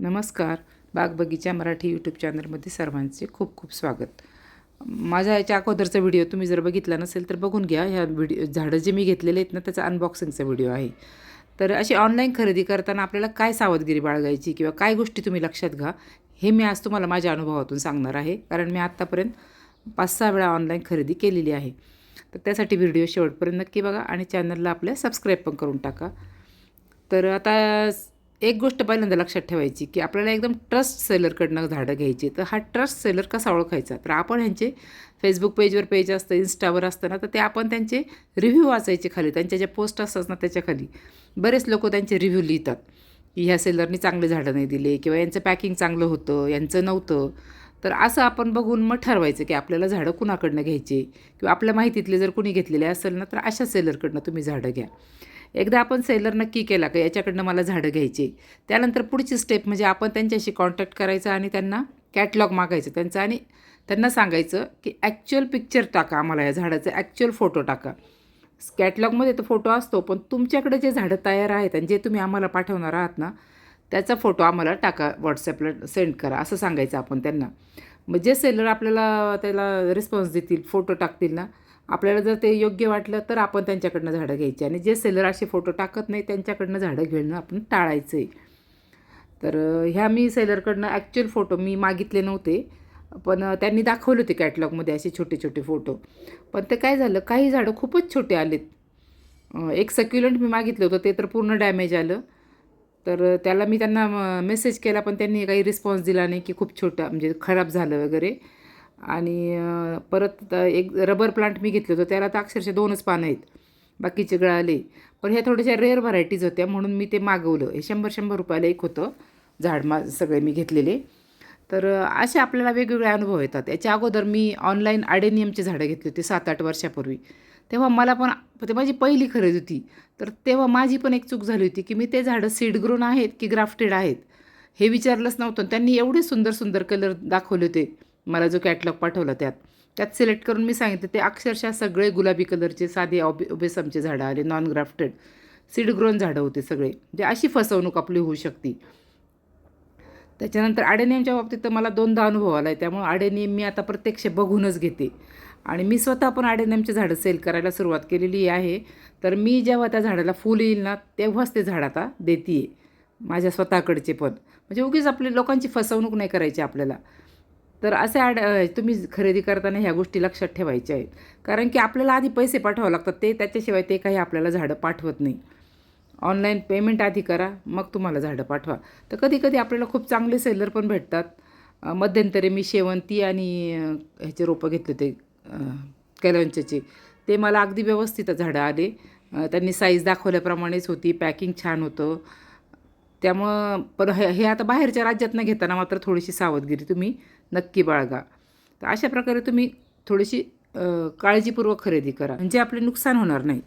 नमस्कार. बाग बगीचा मराठी यूट्यूब चॅनलमध्ये सर्वांचे खूप खूप स्वागत. माझ्या याच्या अगोदरचा व्हिडिओ तुम्ही जर बघितला नसेल तर बघून घ्या. ह्या व्हिडिओ झाडं जे मी घेतलेले आहेत ना त्याचा अनबॉक्सिंगचा व्हिडिओ आहे. तर अशी ऑनलाईन खरेदी करताना आपल्याला काय सावधगिरी बाळगायची किंवा काय गोष्टी तुम्ही लक्षात घ्या हे मी आज तुम्हाला माझ्या अनुभवातून सांगणार आहे. कारण मी आत्तापर्यंत पाच सहा वेळा ऑनलाईन खरेदी केलेली आहे. तर त्यासाठी व्हिडिओ शेवटपर्यंत नक्की बघा आणि चॅनलला आपल्या सबस्क्राईब पण करून टाका. तर आता एक गोष्ट पहिल्यांदा लक्षात ठेवायची की आपल्याला एकदम ट्रस्ट सेलरकडनं झाडं घ्यायची तर हा ट्रस्ट सेलर कसा ओळखायचा? तर आपण ह्यांचे फेसबुक पेजवर पेज असतं इन्स्टावर असतं ना तर ते आपण त्यांचे रिव्ह्यू वाचायचे खाली. त्यांच्या ज्या पोस्ट असतात ना त्याच्याखाली बरेच लोक त्यांचे रिव्ह्यू लिहितात. की ह्या सेलरनी चांगले झाडं नाही दिले किंवा यांचं पॅकिंग चांगलं होतं यांचं नव्हतं. तर असं आपण बघून मग ठरवायचं की आपल्याला झाडं कुणाकडनं घ्यायचे? किंवा आपल्या माहितीतले जर कुणी घेतलेले असेल ना तर अशा सेलरकडनं तुम्ही झाडं घ्या. एकदा आपण सेलर नक्की केला का याच्याकडनं मला झाडं घ्यायची. त्यानंतर पुढची स्टेप म्हणजे आपण त्यांच्याशी कॉन्टॅक्ट करायचा आणि त्यांना कॅटलॉग मागायचं. त्यांचं आणि त्यांना सांगायचं की ॲक्च्युअल पिक्चर टाका आम्हाला या झाडाचं ॲक्च्युअल फोटो टाका. कॅटलॉगमध्ये तर फोटो असतो पण तुमच्याकडे जे झाडं तयार आहेत आणि जे तुम्ही आम्हाला पाठवणार आहात ना त्याचा फोटो आम्हाला टाका व्हॉट्सॲपला सेंड करा असं सांगायचं आपण त्यांना. मग जे सेलर आपल्याला त्याला रिस्पॉन्स देतील फोटो टाकतील ना आपल्याला जर ते योग्य वाटलं तर आपण त्यांच्याकडनं झाडं घ्यायची. आणि जे सेलर असे फोटो टाकत नाही त्यांच्याकडनं झाडं घेणं आपण टाळायचं आहे तर ह्या मी सेलरकडनं ॲक्च्युअल फोटो मी मागितले नव्हते पण त्यांनी दाखवले होते कॅटलॉगमध्ये असे छोटे छोटे फोटो पण ते काय झालं काही झाडं खूपच छोटे आलेत. एक सक्युलंट मी मागितलं होतं ते तर पूर्ण डॅमेज आलं. तर त्याला मी त्यांना मेसेज केला पण त्यांनी काही रिस्पॉन्स दिला नाही की खूप छोटा म्हणजे खराब झालं वगैरे. आणि परत एक रबर प्लांट मी घेतलं होतं त्याला तर अक्षरशः दोनच पानं आहेत बाकीचे गळाले. पण ह्या थोड्याशा रेअर व्हरायटीज होत्या म्हणून मी ते मागवलं. हे शंभर शंभर रुपयाला एक होतं झाड मा सगळे मी घेतलेले. तर असे आपल्याला वेगवेगळे अनुभव येतात. याच्या अगोदर मी ऑनलाईन आडेनियमचे झाडं घेतली होती सात आठ वर्षापूर्वी. तेव्हा मला पण ते माझी पहिली खरेदी होती. तर तेव्हा माझी पण एक चूक झाली होती की मी ते झाडं सीड ग्रोन आहेत की ग्राफ्टेड आहेत हे विचारलंच नव्हतं. त्यांनी एवढे सुंदर सुंदर कलर दाखवले होते. मला जो कॅटलॉग पाठवला त्यात. त्यात सिलेक्ट करून मी सांगितलं ते अक्षरशः सगळे गुलाबी कलरचे साधे ऑबे ओबेसमचे झाडं आले नॉन ग्राफ्टेड सीड ग्रोन झाडं होते सगळे. म्हणजे अशी फसवणूक आपली होऊ शकते. त्याच्यानंतर आडेनियमच्या बाबतीत तर मला दोनदा अनुभव आला आहे त्यामुळे आडेनियम मी आता प्रत्यक्ष बघूनच घेते. आणि मी स्वतः पण आडेनियमचे झाडं सेल करायला सुरुवात केलेली आहे. तर मी जेव्हा त्या झाडाला फूल येईल ना तेव्हाच ते झाड आता देते माझ्या स्वतःकडचे पण. म्हणजे उगीच आपली लोकांची फसवणूक नाही करायची आपल्याला. तर असे ॲड तुम्ही खरेदी करताना ह्या गोष्टी लक्षात ठेवायच्या आहेत. कारण की आपल्याला आधी पैसे पाठवावं लागतात. ते त्याच्याशिवाय ते काही आपल्याला झाडं पाठवत नाही. ऑनलाईन पेमेंट आधी करा मग तुम्हाला झाडं पाठवा. तर कधी कधी आपल्याला खूप चांगले सेलर पण भेटतात. मध्यंतरी मी शेवंती आणि ह्याचे रोपं घेतले होते कॅलॉनच्याचे ते मला अगदी व्यवस्थित झाडं आले. त्यांनी साईज दाखवल्याप्रमाणेच होती पॅकिंग छान होतं. त्यामुळं पण हे हे आता बाहेरच्या राज्यातनं घेताना मात्र थोडीशी सावधगिरी तुम्ही नक्की बाळगा. तर अशा प्रकारे तुम्ही थोडीशी काळजीपूर्वक खरेदी करा. म्हणजे आपले नुकसान होणार नाही.